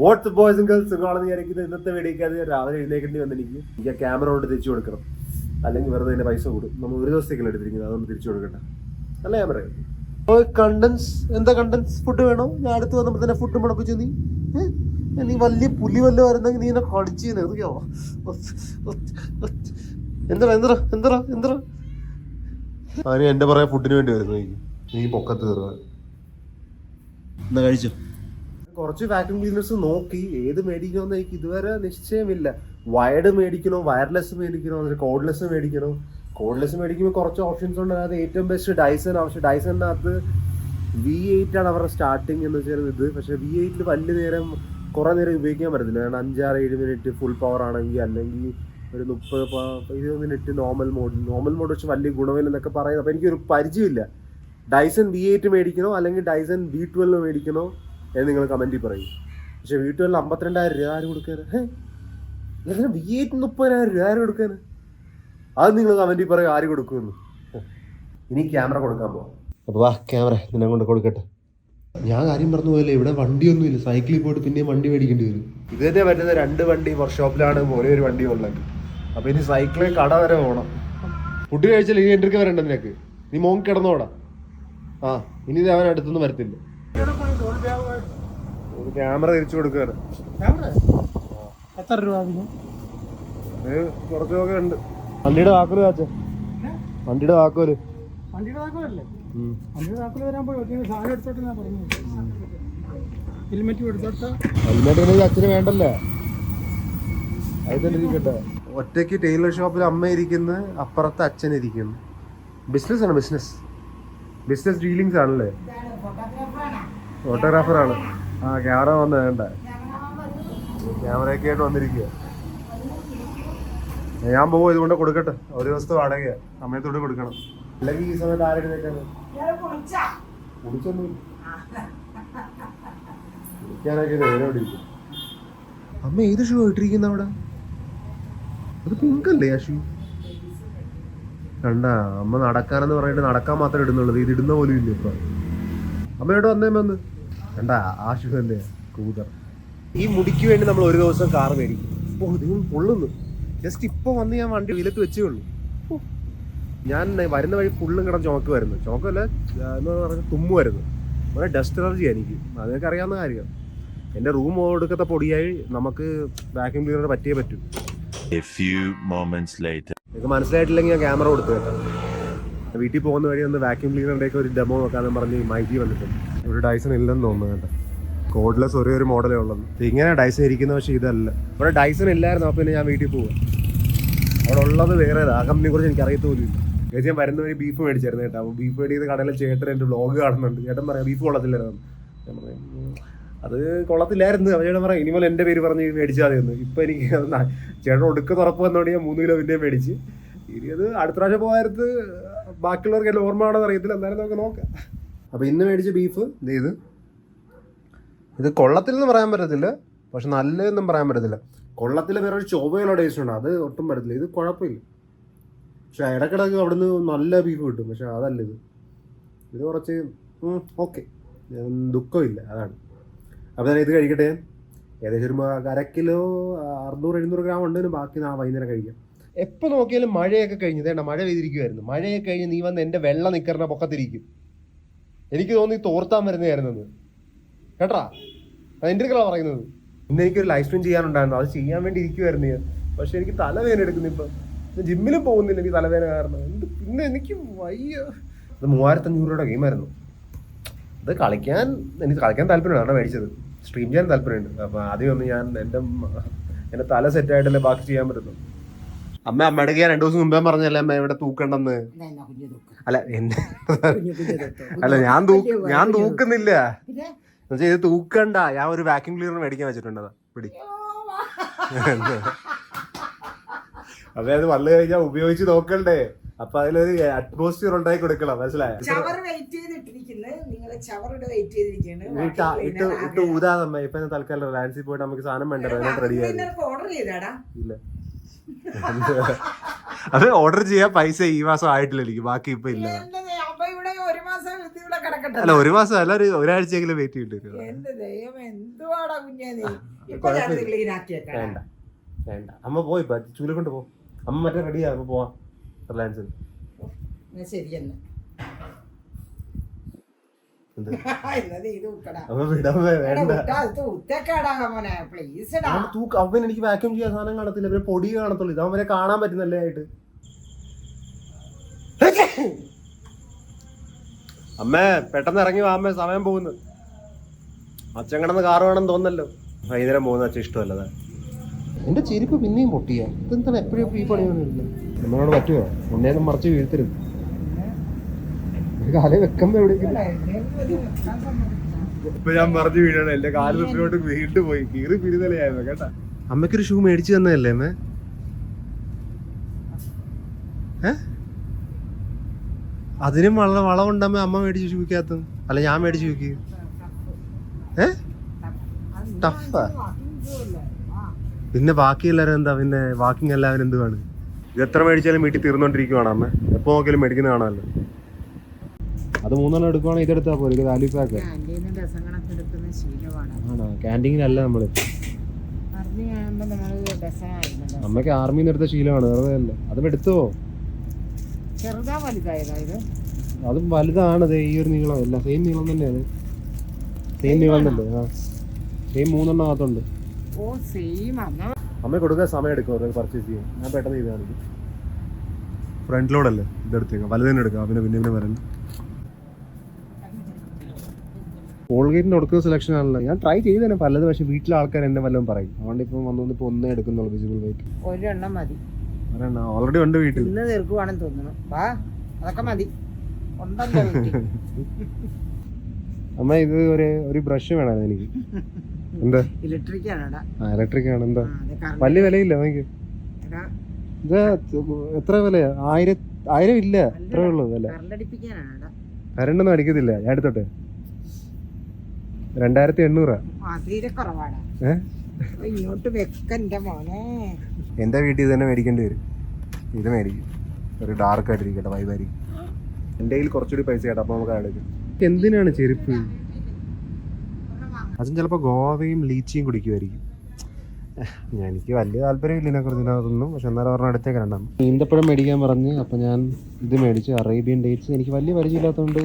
What's boys and girls സുഖമാണെന്ന് വിചാരിക്കുന്നത് ഇന്നത്തെ വീഡിയോക്ക് അത് രാവിലെ എഴുന്നേക്കേണ്ടി വന്ന് എനിക്ക് എനിക്ക് ആ ക്യാമറ കൊണ്ട് തിരിച്ചു കൊടുക്കണം. അല്ലെങ്കിൽ വെറുതെ അതിന്റെ പൈസ കൂടും. നമ്മൾ ഒരു ദിവസത്തേക്കല്ല എടുത്തിരിക്കുന്നത്. അതൊന്ന് തിരിച്ചു കൊടുക്കണ്ട അല്ല ഞാൻ പറയാം കണ്ടൻസ് എന്താ കണ്ടൻസ് ഫുഡ് വേണോ? ഞാൻ അടുത്ത് വന്നപ്പോൾ തന്നെ ഫുഡ് മുടപ്പിച്ചു നീ? നീ വലിയ പുലി വല്ല വരുന്നെങ്കിൽ നീ എന്നെ കടിച്ചു എറിയോ എന്താ എന്താ എന്താ എന്താ ആരും എന്റെ പറയാ ഫുഡിന് വേണ്ടി വരുന്നു നീ നീ പൊക്കത്ത് കയറുക. എന്നാ കഴിച്ചു? കുറച്ച് വാക്യൂം ക്ലീനേഴ്സ് നോക്കി ഏത് മേടിക്കണമെന്ന് എനിക്ക് ഇതുവരെ നിശ്ചയമില്ല. വയർഡ് മേടിക്കണോ വയർലെസ് മേടിക്കണോ കോഡ്ലെസ് മേടിക്കണോ? കോഡ്ലെസ് മേടിക്കുമ്പോൾ കുറച്ച് ഓപ്ഷൻസ് ഉണ്ട്. അതായത് ഏറ്റവും ബെസ്റ്റ് ഡൈസൺ പക്ഷെ ഡൈസണിനകത്ത് വി എയ്റ്റ് ആണ് അവരുടെ സ്റ്റാർട്ടിങ് എന്ന് വെച്ചാൽ ഇത്. പക്ഷേ വി എയ്റ്റിൽ വലിയ നേരം കുറേ നേരം ഉപയോഗിക്കാൻ പറ്റത്തില്ല. കാരണം അഞ്ചാറ് ഏഴ് മിനിറ്റ് ഫുൾ പവർ ആണെങ്കിൽ അല്ലെങ്കിൽ ഒരു മുപ്പത് ഇരുപത് minute normal mode normal mode വെച്ച് വലിയ ഗുണമില്ലെന്നൊക്കെ പറയുന്നത് അപ്പോൾ എനിക്കൊരു പരിചയമില്ല. ഡൈസൺ വി എയ്റ്റ് മേടിക്കണോ അല്ലെങ്കിൽ ഡൈസൺ വി ട്വൽവ് മേടിക്കണോ എന്ന് നിങ്ങൾ കമന്റിൽ പറയും. പക്ഷേ വി ട്വൽവ് അമ്പത്തിരണ്ടായിരം രൂപ ആര് കൊടുക്കാൻ വി എയ്റ്റ് മുപ്പതിനായിരം രൂപ ആരും കൊടുക്കാൻ അത് നിങ്ങൾ കമന്റിൽ പറയും ആര് കൊടുക്കുമെന്ന്. ഇനി ക്യാമറ കൊടുക്കാൻ പോവാം. അപ്പോൾ വാ ക്യാമറ നിന്നെ കൊണ്ട് കൊടുക്കട്ടെ. ഞാൻ കാര്യം പറഞ്ഞു പോയല്ലേ ഇവിടെ വണ്ടിയൊന്നും ഇല്ല. സൈക്കിളിൽ പോയിട്ട് പിന്നെയും വണ്ടി മേടിക്കേണ്ടി വരും. ഇത് തന്നെ പറ്റുന്ന രണ്ട് വണ്ടി വർക്ക്ഷോപ്പിലാണ് ഒരേ ഒരു വണ്ടി ഉള്ളത്. അപ്പൊ ഇനി സൈക്കിളിൽ കട വരെ പോകണം ഫുഡ് കഴിച്ചാൽ ഇനി എന്റെ വരണ്ട നിനക്ക്. നീ മോൻ കിടന്നോടാ. ആ ഇനി ഇത് അവൻ അടുത്തൊന്നും വരത്തില്ല. ഒരു ക്യാമറ തിരിച്ചു കൊടുക്കുകയാണ് എത്ര രൂപ കുറച്ചൊക്കെ ഉണ്ട്. വണ്ടിയുടെ വാക്കൽ കാച്ച. വണ്ടിയുടെ വാക്കോൽ വണ്ടിയുടെ. വണ്ടിയുടെ താക്കോൽ വരാൻ പോയി. ഒറ്റ സാധനം എടുത്തോട്ട് ഞാൻ പറഞ്ഞു ഹെൽമെറ്റ് എടുത്തോട്ട്. ഹെൽമെറ്റ് അച്ഛന് വേണ്ടല്ലേ? ഒറ്റയ്ക്ക് ടൈലർ ഷോപ്പിൽ അമ്മ ഇരിക്കുന്നു അപ്പുറത്ത് അച്ഛൻ ഇരിക്കുന്നു. ബിസിനസ് ആണ് ബിസിനസ്? ബിസിനസ് ഡീലിങ്സ് ആണല്ലേ? ഫോട്ടോഗ്രാഫർ ആണ്. ആ ക്യാമറ വന്ന് വേണ്ട. ക്യാമറയൊക്കെ ആയിട്ട് വന്നിരിക്കുക ഞാൻ പോകും ഇതുകൊണ്ട് കൊടുക്കട്ടെ. ഒരു ദിവസത്തെ വാടക സമയത്തോട് കൊടുക്കണം. അല്ലെങ്കിൽ ഈ സമയത്ത് ഇരിക്കും? അമ്മ ഏത് ഷൂ ഇട്ടിരിക്കുന്ന അവിടെ? അത് പിങ്ക് അല്ലേ ആ ഷൂ കണ്ട അമ്മ നടക്കാനെന്ന് പറഞ്ഞിട്ട് നടക്കാൻ മാത്രമേ ഇടുന്നുള്ളൂ ഇത് ഇടുന്ന പോലും ഇല്ല ഇപ്പൊ. അമ്മയോട് വന്നേ വന്ന് കണ്ട ആശുഖല്ലേ കൂതർ. ഈ മുടിക്ക് വേണ്ടി നമ്മൾ ഒരു ദിവസം കാർ മേടിക്കും. പൊള്ളുന്നു ജസ്റ്റ് ഇപ്പൊ വന്ന് ഞാൻ വണ്ടി വിലത്ത് വെച്ചേ ഉള്ളൂ. ഞാൻ വരുന്ന വഴി ഫുള്ളും കിടന്ന് ചുമക്കുമായിരുന്നു ചുമക്കല്ല എന്ന് പറഞ്ഞാൽ വരുന്നു അങ്ങനെ ഡസ്റ്റ് അലർജി എനിക്ക്. അതൊക്കെ അറിയാവുന്ന കാര്യം. എന്റെ റൂം ഒടുക്കത്തെ പൊടിയായി നമുക്ക് വാക്യൂം ക്ലീനർ പറ്റിയേ പറ്റൂ. A few moments later. നിങ്ങൾക്ക് മനസ്സിലായിട്ടില്ലെങ്കിൽ ഞാൻ ക്യാമറ കൊടുത്തു കേട്ടോ വീട്ടിൽ പോകുന്ന വഴി ഒന്ന് വാക്യൂം ക്ലീനറിന്റെ ഒക്കെ ഒരു ഡെമോ നോക്കാന്ന് പറഞ്ഞ് മൈജി വന്നിട്ടുണ്ട് ഒരു ഡൈസൺ ഇല്ലെന്ന് തോന്നുന്നു കേട്ടോ. കോഡ്ലെസ് ഒരേ ഒരു മോഡലേ ഉള്ളത് ഇങ്ങനെ ഡൈസൺ ഇരിക്കുന്നത് പക്ഷേ ഇതല്ല. ഇവിടെ ഡൈസൺ ഇല്ലായിരുന്നു അപ്പോൾ പിന്നെ ഞാൻ വീട്ടിൽ പോവാം. അവിടെ ഉള്ളത് വേറെ ആ കമ്പനിയെ കുറിച്ച് എനിക്ക് അറിയത്ത് പോലും ഇല്ല. ചേച്ചി ഞാൻ വരുന്ന വഴി ബീഫ് മേടിച്ചായിരുന്നു കേട്ടോ. അപ്പോൾ ബീഫ് മേടിക്കുന്ന കടയിലെ ചേട്ടൻ എന്റെ വ്ളോഗ് കാണുന്നുണ്ട്. ചേട്ടൻ പറയാം ബീഫ് കൊള്ളത്തില്ലായിരുന്നു ഞാൻ പറയാം "ഉം, അത് കൊള്ളത്തില്ലായിരുന്നു. അവൻ ചേട്ടൻ പറയാം ഇനിമൽ എന്റെ പേര് പറഞ്ഞ് മേടിച്ചാൽ മതി എന്ന്. ഇപ്പം എനിക്ക് ചേട്ടൻ ഒടുക്ക തുറപ്പ് വന്നോണ്ട് ഞാൻ മൂന്ന് കിലോ പിന്നെ മേടിച്ച്. ഇനി അത് അടുത്ത പ്രാവശ്യം പോകാരുത് ബാക്കിയുള്ളവർക്ക് എല്ലാം ഓർമ്മ ആണെന്ന് അറിയത്തില്ല. എന്നാലും നമുക്ക് നോക്കാം. അപ്പോൾ ഇന്ന് മേടിച്ച ബീഫ് ഇത്. ഇത് കൊള്ളത്തിൽ കൊള്ളത്തില്ലെന്ന് പറയാൻ പറ്റത്തില്ല. പക്ഷെ നല്ലതെന്നും പറയാൻ പറ്റത്തില്ല. കൊള്ളത്തിലെ വേറെ ഒരു ചൊവ്വയുള്ള ടേസ്റ്റ് ഉണ്ട്. അത് ഒട്ടും പറ്റത്തില്ല. ഇത് കുഴപ്പമില്ല. പക്ഷെ ഇടക്കിടക്ക് അവിടുന്ന് നല്ല ബീഫ് കിട്ടും. പക്ഷെ അതല്ല ഇത്. ഇത് കുറച്ച് ഓക്കെ ദുഃഖമില്ല. അതാണ്. അപ്പോൾ ഞാൻ ഇത് കഴിക്കട്ടെ? ഏകദേശം ഒരു അര കിലോ അറുന്നൂറ് എഴുന്നൂറ് ഗ്രാം ഉണ്ടെങ്കിലും ബാക്കി നാ വൈകുന്നേരം കഴിക്കാം. എപ്പോൾ നോക്കിയാലും മഴയൊക്കെ കഴിഞ്ഞ്. തേണ്ട മഴ പെയ്തിരിക്കുമായിരുന്നു മഴയൊക്കെ കഴിഞ്ഞ് നീ വന്ന് എന്റെ വെള്ളം നിൽക്കുന്ന പൊക്കത്തിരിക്കും. എനിക്ക് തോന്നി തോർത്താൻ വരുന്നതായിരുന്നെന്ന് കേട്ടാ? അത് എന്റെ അടുക്കള പറയുന്നത്. ഇന്ന് എനിക്കൊരു ലൈഫ് സ്ട്രീം ചെയ്യാനുണ്ടായിരുന്നു. അത് ചെയ്യാൻ വേണ്ടി ഇരിക്കുമായിരുന്നു ഞാൻ. പക്ഷെ എനിക്ക് തലവേദന എടുക്കുന്നു ഇപ്പം. ഞാൻ ജിമ്മിലും പോകുന്നില്ല എനിക്ക് തലവേദന കാരണം. എന്ത് പിന്നെ എനിക്ക് വയ്യ. ഇത് മൂവായിരത്തഞ്ഞൂറ് രൂപയുടെ ഗെയിമായിരുന്നു അത് കളിക്കാൻ എനിക്ക് കളിക്കാൻ താല്പര്യമാണ് അവിടെ മേടിച്ചത്. സ്ട്രീം ചെയ്യാൻ താല്പര്യമുണ്ട്. അപ്പൊ ആദ്യം ഒന്ന് ഞാൻ എന്റെ എന്റെ തല സെറ്റ് സെറ്റായിട്ടല്ലേ ബാക്കി ചെയ്യാൻ പറ്റുന്നു അമ്മ അമ്മയുടെ ഞാൻ രണ്ടു ദിവസം മുമ്പേ പറഞ്ഞല്ലേ അമ്മ ഇവിടെ തൂക്കണ്ടെന്ന്? അല്ല എന്നെ. അല്ല ഞാൻ ഞാൻ തൂക്കുന്നില്ല? എന്നുവെച്ചാൽ ഇത് തൂക്കണ്ട. ഞാൻ ഒരു വാക്യൂം ക്ലീനർ മേടിക്കാൻ വെച്ചിട്ടുണ്ടതാ. പിടി. അതെ അത് വന്നു കഴിഞ്ഞാൽ ഉപയോഗിച്ച് നോക്കണ്ടേ. അപ്പൊ അതിലൊരു അറ്റ്മോസ്ഫിയർ ഉണ്ടാക്കി കൊടുക്കണം മനസ്സിലായോ? ചവറ് വെയിറ്റ് ചവറുടെ വെയിറ്റ് ഇട്ട് ഇട്ട് ഇപ്പൊ തൽക്കാലം റിലയൻസിൽ പോയിട്ട് നമുക്ക് സാധനം വേണ്ട റെഡി ഓർഡർ ചെയ്താടാ. ഇല്ല. അത് ഓർഡർ ചെയ്യാൻ പൈസ ഈ മാസം ആയിട്ടില്ല എനിക്ക്. ബാക്കി ഇപ്പൊ ഇല്ല. അല്ല ഒരു മാസം അല്ല ഒരു ഒരാഴ്ചയെങ്കിലും വെയിറ്റ് ചെയ്തിട്ട് ദൈവം എന്തുവാടാ കുഞ്ഞേ വേണ്ട വേണ്ട. അമ്മ പോയി ചൂല കൊണ്ട് പോ. അമ്മ മറ്റേ റെഡിയാ പോവാം. റിലയൻസിൽ ശരിയെന്നെ അവൻ തൂക്ക അവൻ എനിക്ക് വാക്യൂം ചെയ്യാൻ സാധനം കാണത്തില്ല. പിന്നെ പൊടി കാണത്തുള്ളൂ. ഇത് അവരെ കാണാൻ പറ്റുന്നല്ലേ ആയിട്ട്. അമ്മേ പെട്ടെന്ന് ഇറങ്ങി വാ അമ്മേ. സമയം പോകുന്നു. അച്ഛൻ കിടന്ന് കാറ് വേണം തോന്നല്ലോ വൈകുന്നേരം പോകുന്ന അച്ഛൻ ഇഷ്ടമല്ലതാ എന്റെ ചെരുപ്പ് പിന്നെയും പൊട്ടിയാ. എന്താണ് എപ്പോഴും ഈ പണിയൊന്നുമില്ല നമ്മളോട് പറ്റുമോ? എന്നെ മറച്ച് വീഴ്ത്തരുത് കാലം വെക്കുമ്പോ എവിടെയെങ്കിലും ഇപ്പൊ ഞാൻ മറിഞ്ഞു വീഴാണ്. എന്റെ കാൽ തൊട്ടിലോട്ട് വീണ്ടും പോയി. കീറി പിരിതലയായിരുന്നു കേട്ടാ? അമ്മക്കൊരു ഷൂ മേടിച്ചു തന്നതല്ലേ അമ്മ? അതിനും വള വളമുണ്ടമ്മ അമ്മ മേടിച്ച് ഷൂക്കകത്ത്. അല്ല ഞാൻ മേടിച്ച് ഷൂക്ക്. ഏ? ടഫാ. പിന്നെ ബാക്കി എല്ലാവരും എന്താ പിന്നെ വാക്കിംഗ് എല്ലാവരും എന്തുവാണ്? ഇത് എത്ര മേടിച്ചാലും വീട്ടിൽ തീർന്നോണ്ടിരിക്കുവാണ് അമ്മ. എപ്പോ നോക്കിയാലും മേടിക്കുന്ന കാണാമല്ലോ. അത് മൂന്നെണ്ണം എടുക്കുവാണെങ്കിൽ ഇതെടുത്താ പോലെ ഇത് വാല്യൂ പാക്ക്. ആണോ? ക്യാന്റീനിലല്ല രസമായിരുന്നു അമ്മയ്ക്ക് ആർമിന്ന് എടുത്ത ശീലമാണ് വെറുതെ അല്ല. അത് എടുത്തോ? അതും വലുതാണ് ദേ ഈ ഒരു നീളം. അല്ല സെയിം നീളം തന്നെയാണ്. സെയിം നീളം തന്നെ ആ. സെയിം മൂന്നെണ്ണം അകത്തുണ്ട്. ഓ സെയിം അന്നാ അമ്മ കൊടുക്കാൻ സമയം എടുക്കും അവർക്ക് പർച്ചേസ് ചെയ്യാൻ. ഞാൻ പെട്ടെന്ന് ചെയ്ത് കാണിക്കും. ഫ്രണ്ട് ലോഡല്ലേ ഇതെടുത്തേക്കാം വലുതന്നെ എടുക്കാം. പിന്നെ പിന്നെ പിന്നെ വരണം കോൾഗേറ്റിന് കൊടുക്കുന്ന സെലക്ഷൻ ആണല്ലോ. ഞാൻ ട്രൈ ചെയ്ത് തന്നെ പലത് പക്ഷേ വീട്ടിലെ ആൾക്കാർ എന്നെ വല്ലതും പറയും. അതുകൊണ്ട് ഇപ്പം വന്നുകൊണ്ട് ഇപ്പോൾ ഒന്നേ എടുക്കുന്നുള്ളൂ വിസിബിൾ ബൈക്ക് ഒരെണ്ണം മതി. ഒരെണ്ണം? ഓൾറെഡി ഉണ്ട് വീട്ടിൽ. ഇന്ന് തീർക്കുവാണെന്ന് തോന്നുന്നു. വാ അതൊക്കെ മതി. അമ്മ ഇത് ഒരു ഒരു ബ്രഷ് വേണമായിരുന്നു എനിക്ക്. എന്താ? ഇലക്ട്രിക് ആണെടാ. ആ ഇലക്ട്രിക് ആണ്. എന്താ? വലിയ വിലയില്ല നമുക്ക്. എടാ, ഇത് എത്ര വിലയാ? ആയിരം ആയിരം ഇല്ല എത്ര ഉള്ളൂ വില. അടിപ്പിക്കാനാണെടാ. കരണ്ടൊന്നും അടിക്കത്തില്ല. ഞാൻ എടുത്തോട്ടെ? രണ്ടായിരത്തി എണ്ണൂറാ ഇങ്ങോട്ട് വെക്കന്റെ മോനെ. എന്റെ വീട്ടിൽ തന്നെ മേടിക്കേണ്ടി വരും. ഇത് മേടിക്കും. ഒരു ഡാർക്ക് ആയിട്ടിരിക്കട്ടെ വൈബായിരിക്കും എന്റെ കയ്യിൽ കുറച്ചുകൂടി പൈസ കേട്ടോ അപ്പോൾ നമുക്ക് എടുക്കാം എന്തിനാണ് ചെരുപ്പ്? അതും ചിലപ്പോൾ ഗോവയും ലീച്ചിയും കുടിക്കുമായിരിക്കും ഞാൻ എനിക്ക് വലിയ താല്പര്യമില്ല ഇതിനെക്കുറിച്ച് ഇതിനകത്തൊന്നും. പക്ഷെ എന്നാലും ഒരെണ്ണം അടുത്തേക്ക് രണ്ടാം ഈന്തപ്പഴം മേടിക്കാൻ പറഞ്ഞ് അപ്പം ഞാൻ ഇത് മേടിച്ചു അറേബ്യൻ ഡേറ്റ്സ് എനിക്ക് വലിയ പരിചയമില്ലാത്തതുകൊണ്ട്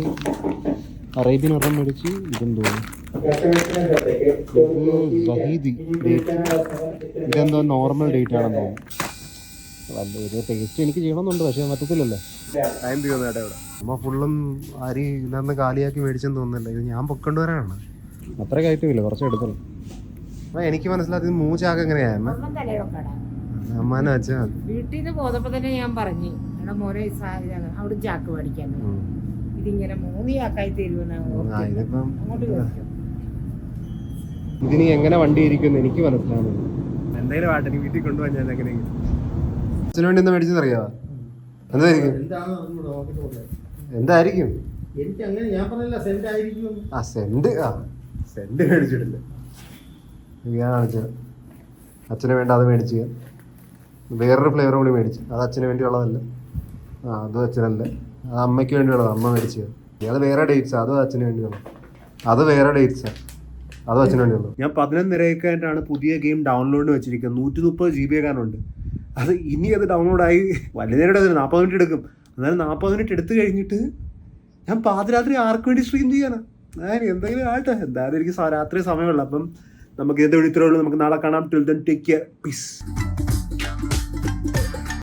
അറേബ്യൻ ഒരെണ്ണം മേടിച്ച് ഇതും തോന്നി. ഡേറ്റ്. ഇതെന്തോ നോർമൽ ഡേറ്റ് ആണെന്ന് തോന്നുന്നു. വല്ല ഒരു ടേസ്റ്റ് എനിക്ക് ചെയ്യണമെന്നുണ്ട് പക്ഷെ പറ്റത്തില്ലല്ലോ. ടൈം തീർന്നേട്ടാ ഇവിടെ. അമ്മ ഫുള്ളും അരി ഇല്ലാന്ന് കാലിയാക്കി മേടിച്ചെന്ന് തോന്നുന്നില്ല. ഇത് ഞാൻ പൊക്കേണ്ടവരാണ് വരാനാണ്. അത്ര കയറ്റമില്ല കുറച്ച് എടുത്തുള്ളൂ. അപ്പൊ എനിക്ക് മനസ്സിലാത്തത് മൂച്ചാകെ എങ്ങനെയാ? അമ്മ? തലവെക്കടാ അമ്മാനെ വെച്ചാൽ വീട്ടിൽ നിന്ന് പോന്നപ്പോ തന്നെ ഞാൻ പറഞ്ഞു എടാ മോനെ ഈ സാധനം അവിടെ ചാക്ക് മേടിക്കാൻ ഇതിങ്ങനെ മൂന്ന് ചാക്കായി തരുമെന്ന് ആ ഇതിപ്പം അങ്ങോട്ട് ഇതിനി എങ്ങനെ വണ്ടി ഇരിക്കുന്നു എനിക്ക് മനസ്സിലാണ് എന്തെങ്കിലും ആട്ടെ നീ വീട്ടിൽ കൊണ്ടുപോകാൻ ഞാൻ എങ്ങനെയെങ്കിലും. അച്ഛന് വേണ്ടി എന്താ മേടിച്ചെന്നറിയാവോ എന്തായിരിക്കും? എന്തായിരിക്കും? എനിക്ക് അങ്ങനെ ഞാൻ പറഞ്ഞില്ല സെന്റ് ആയിരിക്കും. ആ സെന്റ് ആ. സെന്റ് മേടിച്ചിട്ടില്ല. ഞാൻ കാണിച്ചത് അച്ഛന് വേണ്ട അത് മേടിച്ച് വേറൊരു ഫ്ലേവർ കൂടി മേടിച്ചു. അത് അച്ഛന് വേണ്ടിയുള്ളതല്ല. ആ അത് അച്ഛനല്ല. അത് അമ്മയ്ക്ക് വേണ്ടിയുള്ളത്. അമ്മ മേടിച്ചത് അത് വേറെ ഡേറ്റ്സ് അത് അച്ഛന് വേണ്ടിയുള്ളത് അത് വേറെ ഡേറ്റ്സാ അത് അച്ഛന് വേണ്ടിയുള്ളത് ഞാൻ പതിനൊന്നരക്കായിട്ടാണ് പുതിയ ഗെയിം ഡൗൺലോഡ് വെച്ചിരിക്കുന്നത്. നൂറ്റി മുപ്പത് ജി ബി എങ്ങാനുണ്ട് അത് ഇനി അത് ഡൗൺലോഡായി വലിയ നേരം എടുക്കും നാൽപ്പത് മിനിറ്റ് എടുക്കും. എന്നാലും നാൽപ്പത് മിനിറ്റ് എടുത്തു കഴിഞ്ഞിട്ട് ഞാൻ പാതിരാത്രി ആർക്ക് വേണ്ടി സ്ട്രീം ചെയ്യാനാ? ഞാൻ എന്തെങ്കിലും ആട്ടെ എന്തായാലും എനിക്ക് രാത്രി സമയമുള്ളൂ. അപ്പം നമുക്ക് ഇത് ഇത്രയേ ഉള്ളൂ. നമുക്ക് നാളെ കാണാം. Till then take care peace